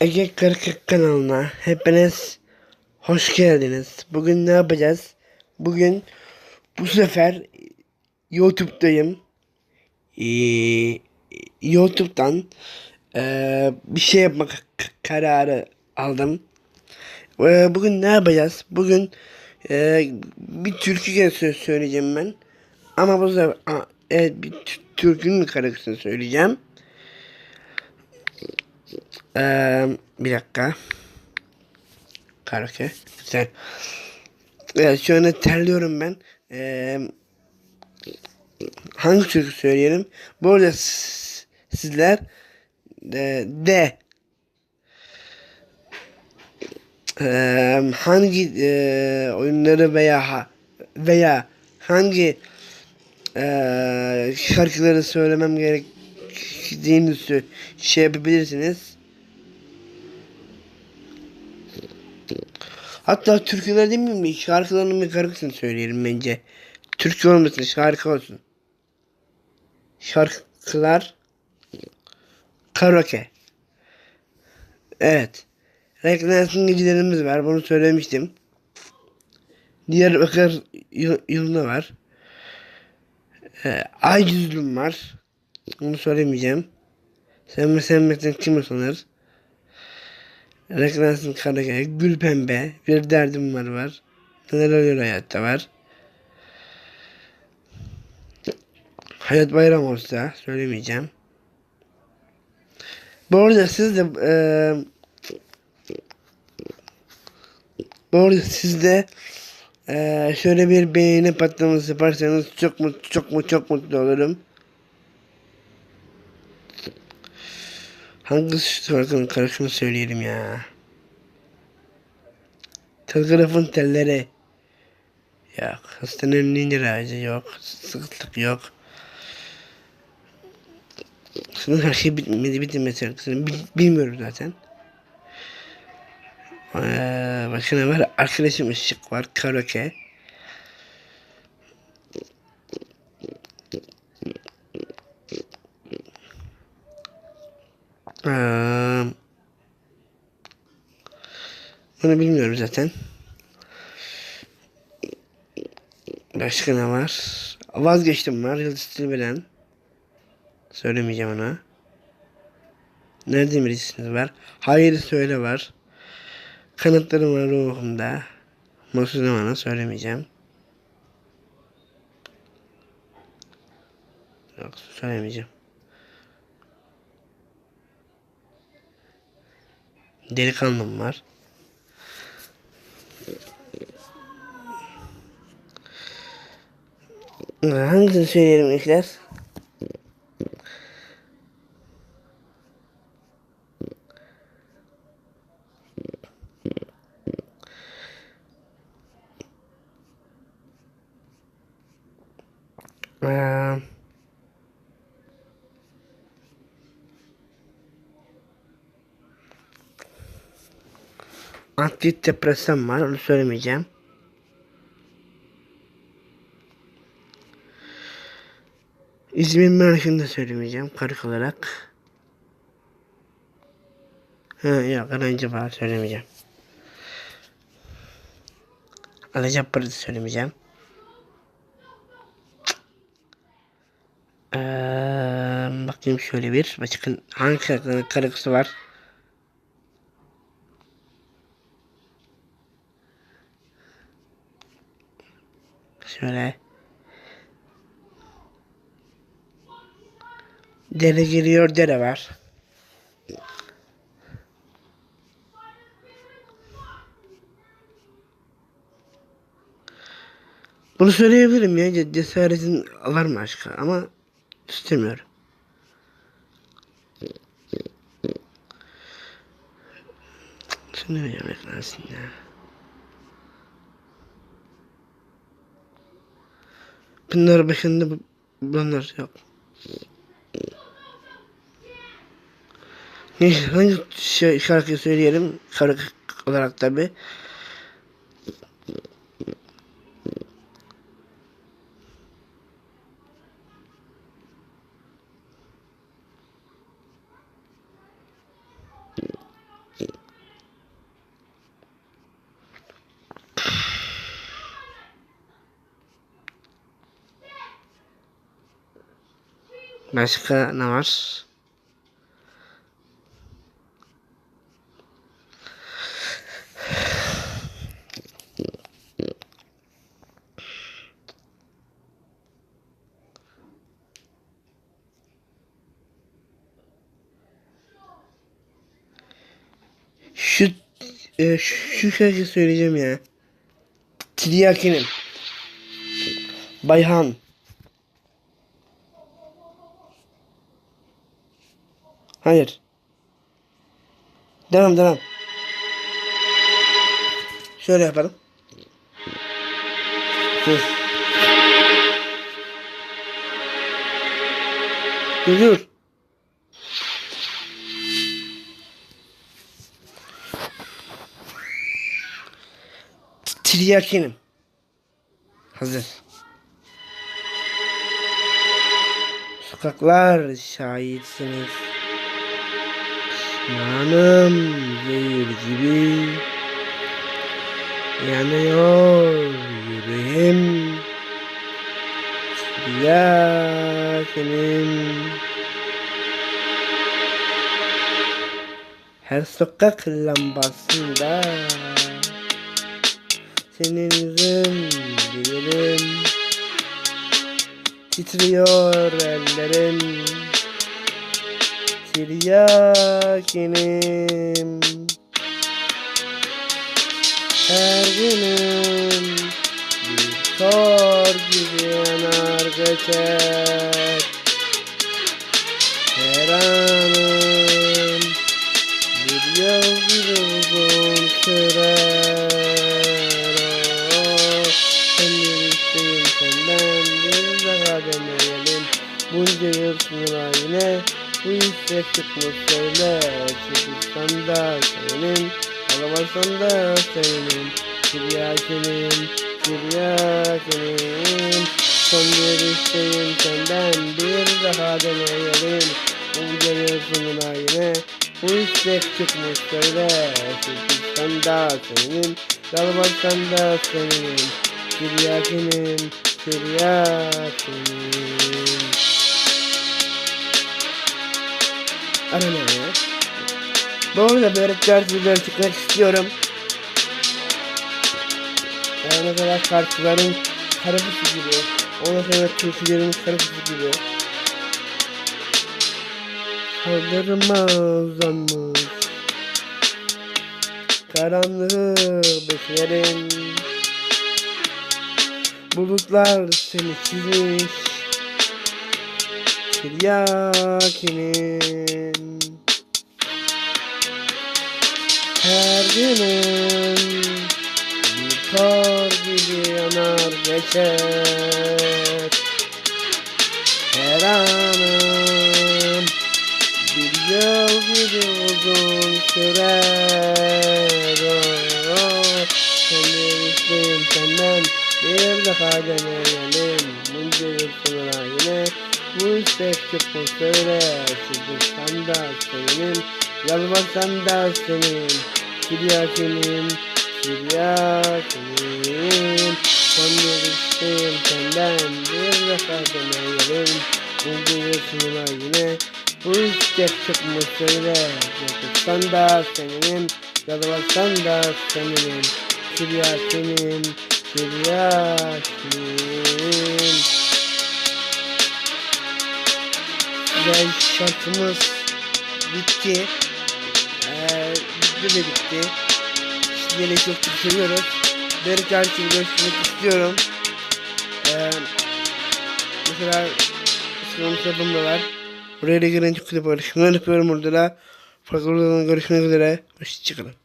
Ege Kırkık kanalına hepiniz hoş geldiniz. Bugün ne yapacağız? Bugün bu sefer YouTube'dayım. Ee, YouTube'dan ee, bir şey yapmak kararı aldım. Ee, bugün ne yapacağız? Bugün ee, bir türkü sö- söyleyeceğim ben. Ama bu sefer a- evet, bir tü- türkünün karısını söyleyeceğim. Ee, bir dakika. Karaoke. Güzel. Evet şu anda terliyorum ben. Ee, hangi türkü söyleyelim? Bu arada sizler de, de ee, hangi ee, oyunları veya veya hangi ee, şarkıları söylemem gerektiğini sö- şey yapabilirsiniz. Hatta türküler demeyeyim mi? Şarkılarının bir karısını söyleyelim bence. Türkü olmasın, şarkı olsun. Şarkılar karaoke. Evet. Reklamsın gecelerimiz var. Bunu söylemiştim. Diyarbakır yıl- yılında var. Ee, Ay yüzlüm var. Bunu söylemeyeceğim. Sen sevmekten kim usanır? Reklansın Karaköy, Gül Pembe, Bir Derdim Var var. Neler oluyor hayatta var. Hayat Bayram olsa söylemeyeceğim. Bu arada siz de eee bu arada siz de eee şöyle bir beğeni patlaması yaparsanız çok mutlu çok mutlu çok mutlu olurum. Hangi şarkının karışımı söyleyelim ya. Telgrafın telleri. Yok. Hastanenin incir ağacı yok. Sıkıntılık yok. Senin her şey bitmedi bitmedi şarkısını bil, bilmiyorum zaten. Ee, başka var? Arkadaşım Işık var. Karaoke. Bunu bilmiyorum zaten. Başka ne var? Vazgeçtim var. Yıldız Tilbe'den. Söylemeyeceğim ona. Nerede birisiniz var? Hayır söyle var. Kanıtlarım var ruhumda. Masum bana söylemeyeceğim. Yok söylemeyeceğim. Delikanlım var. Hangisini söyleyelim işler? Antidepresan var onu söylemeyeceğim. İzmir Maraş'ını da söylemeyeceğim karık olarak. Ha yok öğrenci var söylemeyeceğim. Alacakpar'ı da söylemeyeceğim. Ee, bakayım şöyle bir. Başka hangi karıkısı var? Şöyle. Dere giriyor dere var. Bunu söyleyebilirim ya ce- cesaretin alır mı aşka ama istemiyorum. Şunu yemek lazım ya. Bunlar başında bu- bunlar yok. Neyse hangi şey, şarkı söyleyelim? Şarkı olarak tabi. Başka ne var? Şu e, şu şarkı söyleyeceğim ya. Tiryakinim. Bayhan. Hayır. Devam devam. Şöyle yapalım. Dur. Dur dur. Tiryakinim. Hazır. Sokaklar şahitsiniz. Pişmanım zehir gibi. Yanıyor yüreğim. Tiryakinim. Her sokak lambasında senin yüzün bilirim Titriyor ellerim Tiryakinim Her günüm bir kor gibi yanar geçer. Her anım bir yıl gibi uzun sürer. Oh, Ben bir isteğim senden bir daha deneyelim Bunca yıl sonra yine bu istek çıkmış söyle. Çıkışsan da senin Alamazsan da senin. Tiryakinim, tiryakinim Son bir isteğim senden bir daha deneyelim. Bunca yıl sonra yine bu istek çıkmış söyle. Çıkışsan da senin Yalvarsan da senin. Tiryakinim, tiryakinim Aramaya Bu arada böyle ders videoları çıkmak istiyorum. Yani mesela şarkıların karabüsü gibi Ondan sonra türkülerin karabüsü gibi. Kaldırıma uzanmış Karanlığı beklerim Bulutlar seni çizmiş Tiryakinim Her günüm Bir kor gibi yanar geçer. Her anım Bir yıl gibi uzun sürer. Oh, Sen bir isteğim senden Bir daha deneyelim. Bunca Çıkmış söyle Çıkışsan da senin Yalvarsan da senin Tiryakinim Tiryakinim Son bir isteğim senden Bir daha deneyelim yıl sonra yine bu istek çıkmış söyle. Yakışsan da senin Yalvarsan da senin. Tiryakinim Tiryakinim Güzel şarkımız bitti ee, de bitti Sizleri çok çok seviyoruz Bir karşı görüşmek istiyorum ee, Mesela da var Buraya da çok güzel paylaşımlar yapıyorum orada da. Farklı görüşmek üzere. Hoşçakalın.